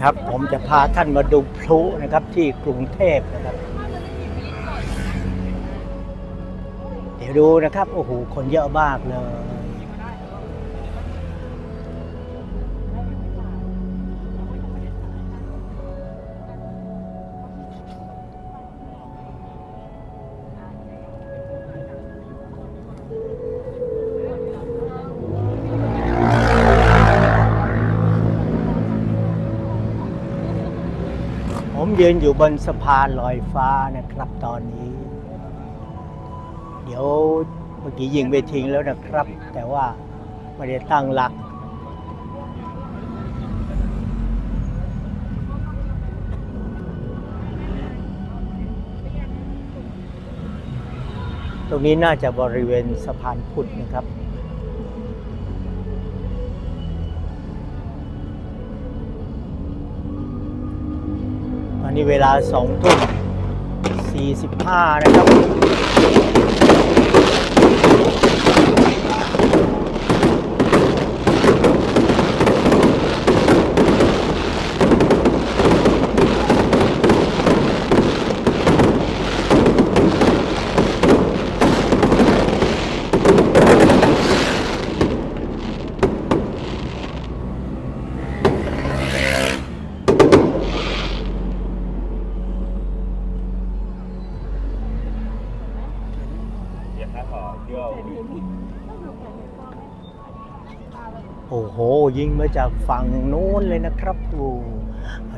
ครับ ผมจะพาท่านมาดูพลุนะครับที่กรุงเทพนะครับ เดี๋ยวดูนะครับ โอ้โห คนเยอะมากเลย ยืนอยู่บนสะพานลอยฟ้านะครับตอนนี้ เดี๋ยวเมื่อกี้ยิงไปทิ้งแล้วนะครับ แต่ว่าไม่ได้ตั้งหลัก ตรงนี้น่าจะบริเวณสะพานพุทธนะครับ อนนี้เวลาสองทุ่มสี่สิบห้านะครับ โอ้โห ยิงมาจากฝั่งนู้นเลยนะครับโอ้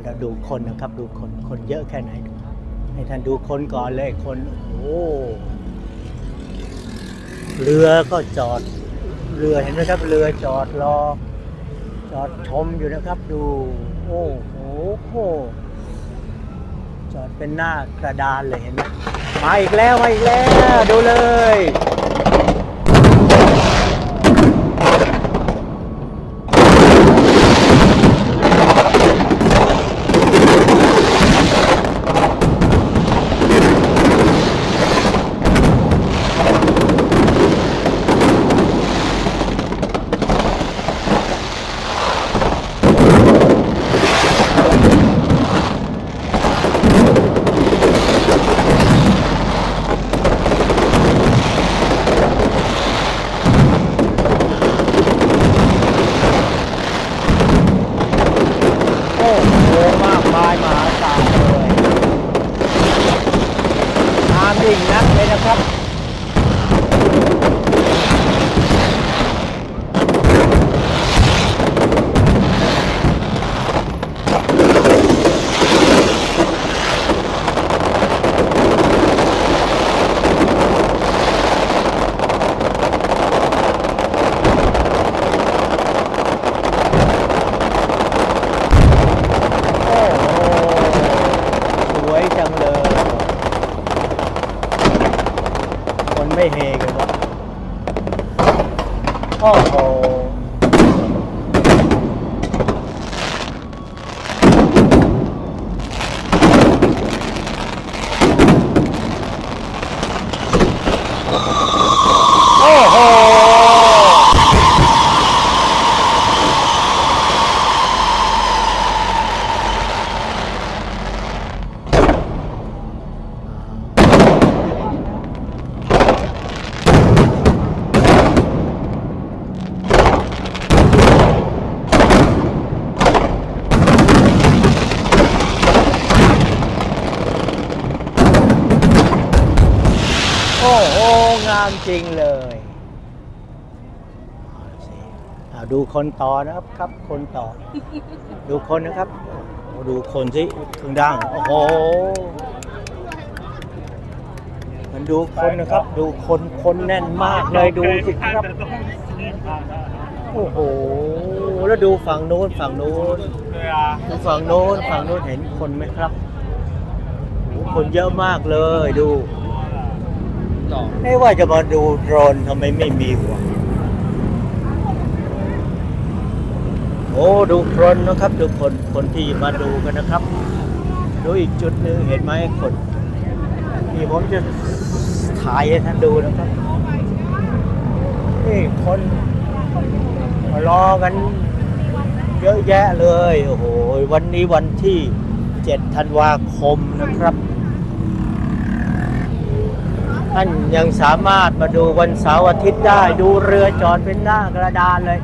เราดูคนนะครับ ดูคน คนเยอะแค่ไหน ให้ท่านดูคนก่อนเลยคน โอ้โหเรือก็จอด เรือเห็นไหมครับ เรือจอดรอ จอดชมอยู่นะครับ ดู โอ้โหโหจอดเป็นหน้ากระดานเลยเห็นไหมมาอีกแล้วมาอีกแล้ว ดูเลย งามจริงเลยเอาดูคนต่อนะครับครับ คนต่อ ดูคนนะครับ ดูคนสิถึงดังโอ้โหมันดูคนนะครับ ดูคนคนแน่นมากเลยดูสิครับโอ้โหแล้วดูฝั่งโน้นฝั่งโน้นดูฝั่งโน้นฝั่งโน้นเห็นคนไหมครับคนเยอะมากเลยดู ไม่ว่าจะมาดูโดรนทำไมไม่มีหัวโอ้ดูโดรนนะครับดูคนคนที่มาดูกันนะครับ ดูอีกจุดหนึ่งเห็นไหมคนนี่ผมจะถ่ายให้ท่านดูนะครับนี่คนมารอกันเยอะแยะเลย โอ้โห วันนี้วันที่ 7 ธันวาคมนะครับ ท่านยังสามารถมาดูวันเสาร์อาทิตย์ได้ ดูเรือจอดเป็นหน้ากระดานเลย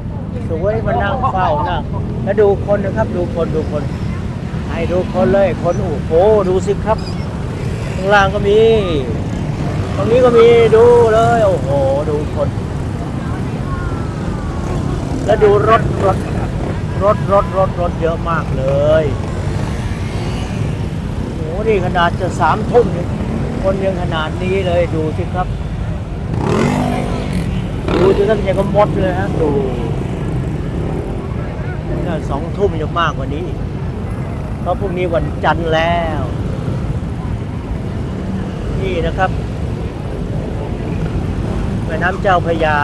สวยมานั่งเฝ้านั่งแล้วดูคนนะครับ ดูคนดูคน ให้ดูคนเลยคนโอ้โหดูสิครับข้างล่างก็มี ตรงนี้ก็มีดูเลย โอ้โห ดูคน แล้วดูรถรถรถรถรถรถเยอะมากเลยโอ้โหนี่ขนาดจะสามทุ่มเนี่ย คนยังขนาดนี้เลยดูสิครับ ดูจนท่านยังก็มดเลยฮะดูน่าสองทุ่มจะมากกว่านี้เพราะพรุ่งนี้วันจันทร์แล้ว นี่นะครับแม่น้ำเจ้าพยา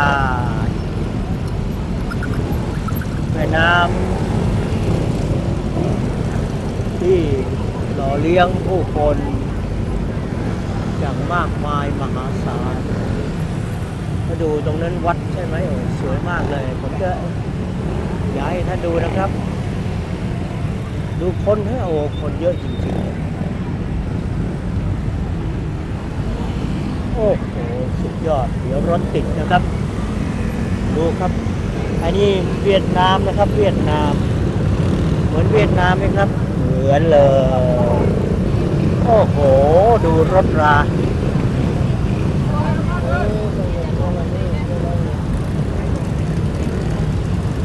แม่น้ำที่หล่อเลี้ยงผู้คน อย่างมากมายมหาศาลมาดูตรงนั้นวัดใช่ไหมโอ้สวยมากเลย ผมจะอยากให้ท่านดูนะครับ ดูคนให้โอ้คนเยอะจริงๆ โอ้โห สุดยอด เดี๋ยวรถติดนะครับ ดูครับ อันนี้เวียดนามนะครับ เวียดนาม เหมือนเวียดนามไหมครับ เหมือนเลย โอ้โห ดูรถรา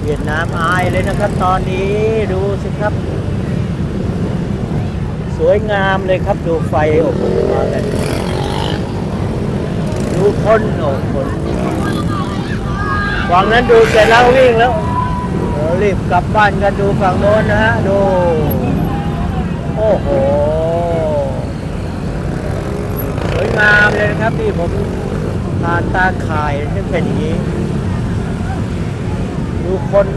เวียดนามอายเลยนะครับตอนนี้ดูสิครับ สวยงามเลยครับดูไฟ โอ้โหมาเลยดูคนโอ้คนฝั่งนั้นดูเสร็จแล้ววิ่งแล้วรีบกลับบ้านกันดูฝั่งโน้นนะฮะ ดู โอ้โห งามเลยนะครับที่ผมผ่านตาข่ายที่เป็นอย่างนี้ ดูคน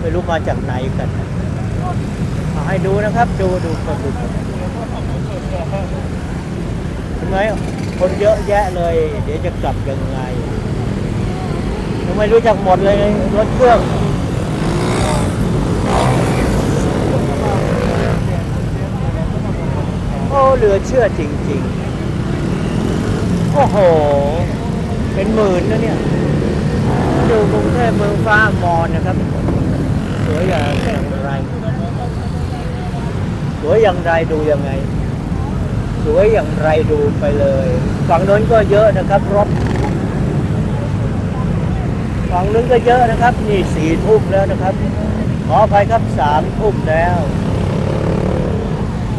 ไม่รู้มาจากไหนกันเอาให้ดูนะครับ ดูดูคนดูคนเห็นไมคนเยอะแยะเลย เดี๋ยวจะกลับยังไงยังไม่รู้จักหมดเลยรถเครื่องโอ้เหลือเชื่อจริง ๆ โอ้โห เป็นหมื่นนะเนี่ยดูกรุงเทพเมืองฟ้ามอนนะครับ สวยอย่างไร สวยอย่างไรดูยังไง สวยอย่างไรดูไปเลย ฝั่งโน้นก็เยอะนะครับรถฝั่งนึงก็เยอะนะครับ นี่สี่ทุ่มแล้วนะครับ ขออภัยครับสามทุ่มแล้ว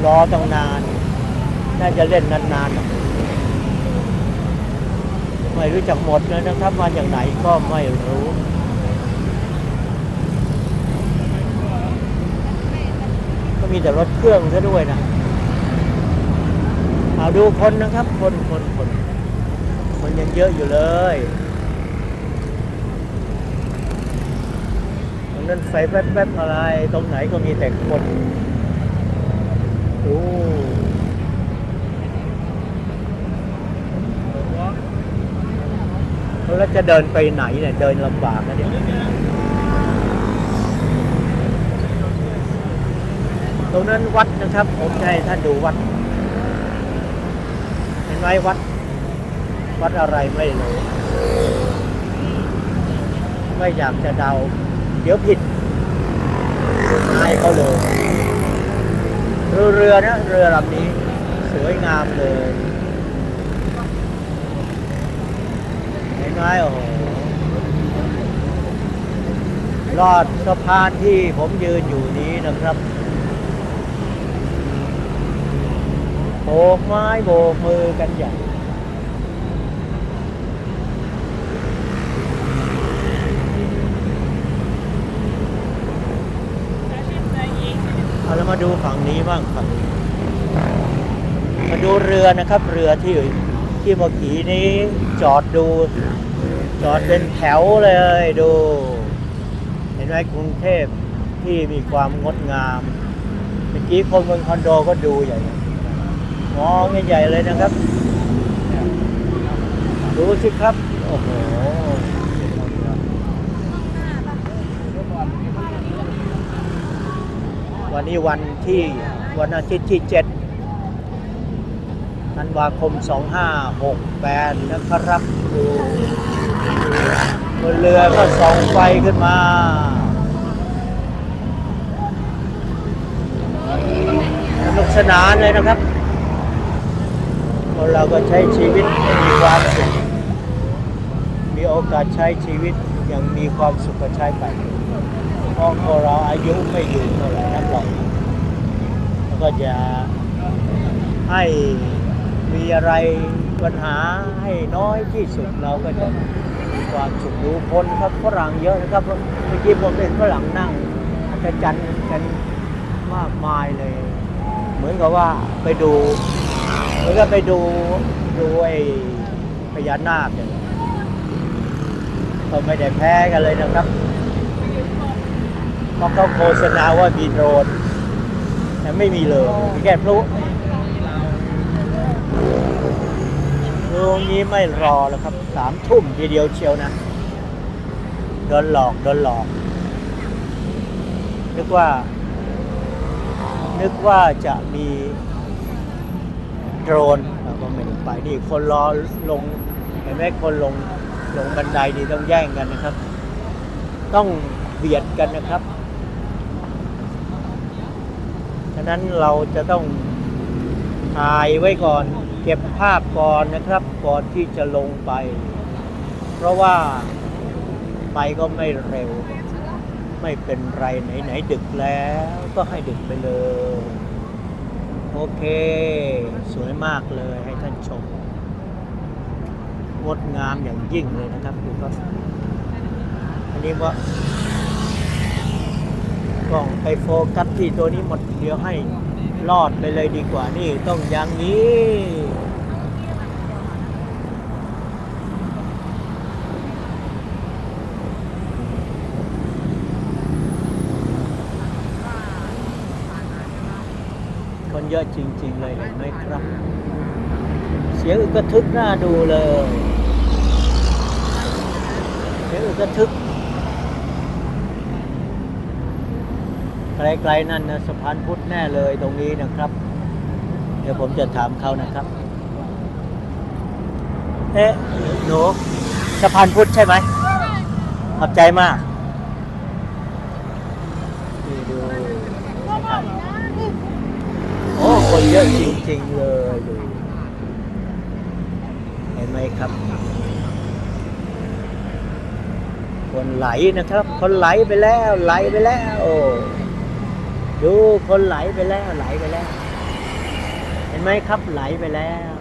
รอตั้งนาน น่าจะเล่นนานๆ ไม่รู้จักหมดเลยนะครับ มาจากไหนก็ไม่รู้ก็มีแต่รถเครื่องซะด้วยนะเอาดูคนนะครับ คนคนคนคนยังเยอะอยู่เลยตรงนั้นไฟแป๊บๆอะไร ตรงไหนก็มีแต่คนดู แล้วจะเดินไปไหนเนี่ยเดินลำบากนะเนี่ยตรงนั้นวัดนะครับ ผมจะให้ท่านดูวัด เห็นไหมวัด วัดอะไรไม่รู้ไม่อยากจะเดา เดี๋ยวผิดนายเขาเลยเรือเรือนะเรือลำนี้สวยงามเลย เห็นไหมโอ้โหลอดสะพานที่ผมยืนอยู่นี้นะครับโบกไม้โบกมือกันใหญ่เอาแล้วมาดูฝั่งนี้บ้างฝั่งนี้มาดูเรือนะครับ เรือที่ที่เมื่อกี้นี้จอดดู จอดเป็นแถวเลยดู เห็นไหมกรุงเทพที่มีความงดงาม เมื่อกี้คนบนคอนโดก็ดูใหญ่มองใหญ่เลยนะครับ ดูสิครับ โอ้โหวันนี้วันที่วันอาทิตย์ที่ 7 ธันวาคม 2568 นะครับดู บนเรือก็ส่องไฟขึ้นมาสนุกสนานเลยนะครับคนเราก็ใช้ชีวิตมีความสุขมีโอกาสใช้ชีวิตอย่างมีความสุขก็ใช้ไปเพราะพอเราอายุไม่อยู่เท่าไหร่นักหรอกแล้วก็อย่าให้มีอะไรปัญหาให้น้อยที่สุดเราก็จะ ความสุขดูคนครับฝรั่งเยอะนะครับ เมื่อกี้ผมเห็นฝรั่งนั่งอัศจรรย์กันมากมายเลย เหมือนกับว่าไปดูเหมือนกับไปดูดูไอ้พญานาคเนี่ยก็ไม่ได้แพ้กันเลยนะครับเพราะเขาโฆษณาว่ามีโดรนแต่ไม่มีเลยมีแค่พลุตรงนี้ไม่รอแล้วครับ สามทุ่มทีเดียวเชียวนะโดนหลอกโดนหลอก นึกว่า นึกว่าจะมีโดรนเราก็ไม่ได้ไปนี่คนรอลงเห็นไหมคนลงลงบันไดนี่ต้องแย่งกันนะครับ ต้องเบียดกันนะครับฉะนั้นเราจะต้องถ่ายไว้ก่อน เก็บภาพก่อนนะครับก่อนที่จะลงไป เพราะว่าไปก็ไม่เร็ว ไม่เป็นไรไหนๆดึกแล้วก็ให้ดึกไปเลย โอเค สวยมากเลยให้ท่านชมงดงามอย่างยิ่งเลยนะครับดูครับอันนี้ว่ากล้องไปโฟกัสที่ตัวนี้หมดเดี๋ยวให้รอดไปเลยดีกว่านี่ต้องอย่างนี้ คนเย อะจริง ๆ เลยเห็นไหมครับ เสียงอึกระทึกน่าดูเลย เสียงอึกระทึกไกลๆนั่นนะสะพานพุทธแน่เลยตรงนี้นะครับ เดี๋ยวผมจะถามเขานะครับ เอ๊ะหนูสะพานพุทธใช่ไหมขอบใจมากนี่ดูสะพาน โอ้คน เยอะจริงๆเลยดูเห็นไหมครับ คนไหลนะครับ คนไหลไปแล้วไหลไปแล้วดูคนไหลไปแล้วไหลไปแล้ว เห็นไหมครับไหลไปแล้ว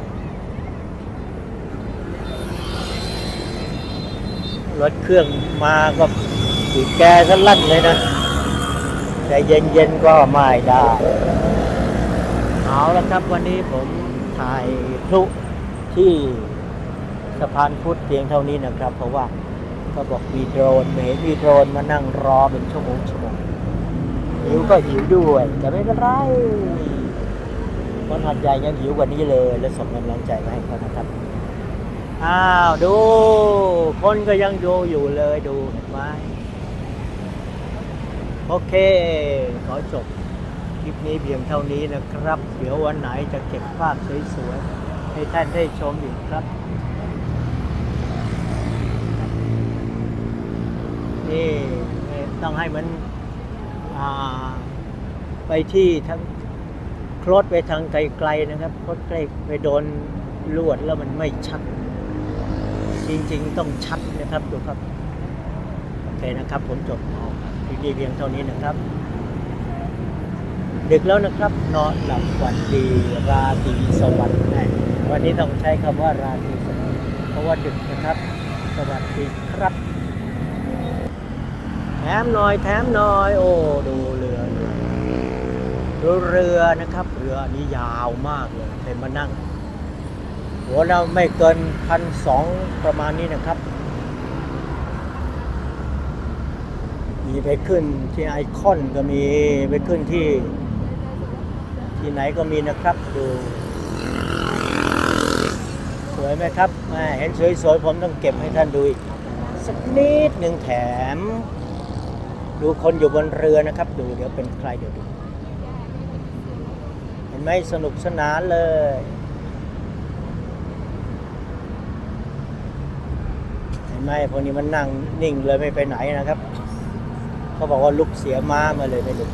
รถเครื่องมาก็บีบแกสลั่นเลยนะแต่เย็นๆก็ไม่ได้ เอาละครับวันนี้ผมถ่ายพลุที่สะพานพุทธเพียงเท่านี้นะครับ เพราะว่าก็บอกมีโดรนไม่เห็นมีโดรนมานั่งรอเป็นชั่วโมงชั่วโมงหิวก็หิวด้วยแต่ไม่เป็นไรคนหัดใหญ่ยังหิวกว่านี้เลย และส่งกำลังใจมาให้เขานะครับอ้าวดู คนก็ยังดูอยู่เลยดูเห็นไหมโอเค ขอจบ ลิปนี้เพียงเท่านี้นะครับ เดี๋ยววันไหนจะเก็บภาพสวยๆให้ท่านได้ชมอีกครับ นี่ต้องให้มันไปที่ทั้งโคลดไปทางไกลๆนะครับโคลดใกล้ไปโดนลวดแล้วมันไม่ชัด จริงๆต้องชัดนะครับดูครับ โอเคนะครับผมจบคลิปเพียงเท่านี้นะครับ ดึกแล้วนะครับ นอนหลับฝันดีราตรีสวัสดิ์น่วันนี้ต้องใช้คำว่าราตรีสวัสดิ์เพราะว่าดึกนะครับ สวัสดีครับ แถมหน่อยแถมหน่อย โอ้ดูเรือดูเรือนะครับ เรืออันนี้ยาวมากเลยเคยมานั่งหัวเราไม่เกินพันสองประมาณนี้นะครับมีไปขึ้นที่ไอคอนก็มีไปขึ้นที่ ที่ไหนก็มีนะครับดู สวยไหมครับแม่เห็นสวยๆผมต้องเก็บให้ท่านดูอีกสักนิดหนึ่งแถม ดูคนอยู่บนเรือนะครับ ดูเดี๋ยวเป็นใครเดี๋ยวดู เห็นไหมสนุกสนานเลยเห็นไหมพวกนี้มันนั่งนิ่งเลยไม่ไปไหนนะครับ เขาบอกว่าลุกเสียม้ามาเลยไม่ลุก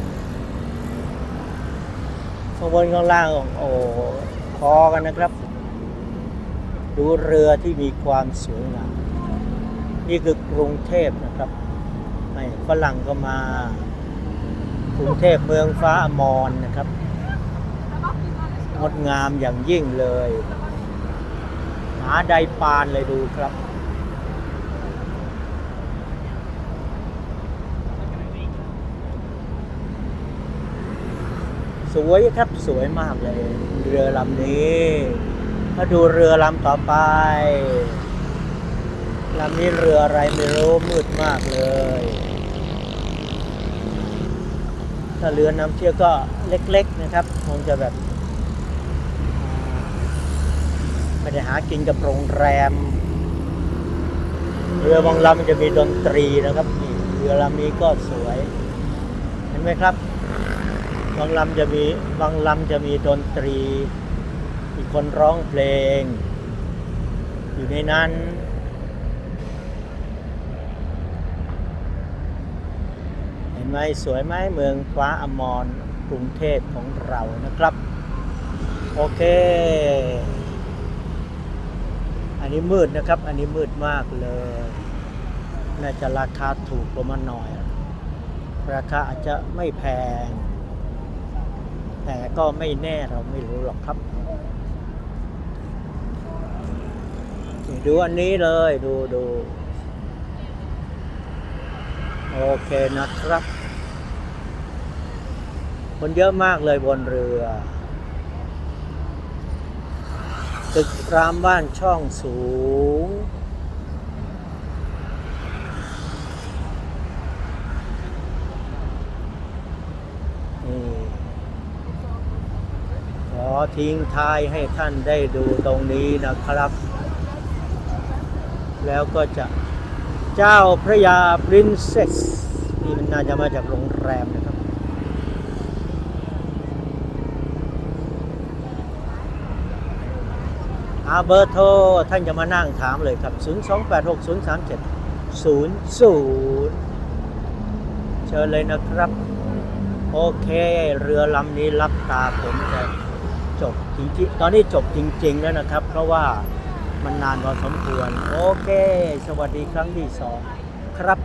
ข้างบนข้างล่างโอ้พอกันนะครับ ดูเรือที่มีความสวยงาม นี่คือกรุงเทพนะครับไม่ฝรั่งก็มา กรุงเทพเมืองฟ้าอมรนะครับ งดงามอย่างยิ่งเลย หาใดปานเลยดูครับ สวยครับสวยมากเลย เรือลำนี้มาดูเรือลำต่อไปลำนี้เรืออะไรไม่รู้มืดมากเลย ถ้าเรือนำเที่ยวก็เล็กๆนะครับ คงจะแบบไม่ได้หากินกับโรงแรม เรือบางลำจะมีดนตรีนะครับนี่เรือลำนี้ก็สวย เห็นไหมครับางลำจะมีบางลำจะมีดนตรี มีคนร้องเพลง อยู่ในนั้น เห็นไหมสวยไหมเมืองฟ้าอมรกรุงเทพของเรานะครับ โอเค อันนี้มืดนะครับ อันนี้มืดมากเลย น่าจะราคาถูกลงมาหน่อย ราคาอาจจะไม่แพง แต่ก็ไม่แน่เราไม่รู้หรอกครับ ดูอันนี้เลยดูดูโอเคนะครับ คนเยอะมากเลยบนเรือ ตึกรามบ้านช่องสูง นี่ขอ ทิ้งท้ายให้ท่านได้ดูตรงนี้นะครับ แล้วก็จะเจ้าพระยา Princess นี่มันน่าจะมาจากโรงแรมนะครับ อาเบอร์โทรท่านจะมานั่งถามเลยครับ 028603700 เชิญเลยนะครับ โอเค เรือลำนี้รับตาผมจะ จบจริงๆตอนนี้จบจริง ๆ แล้วนะครับ เพราะว่ามันนานพอสมควร โอเค สวัสดีครั้งที่สองครับ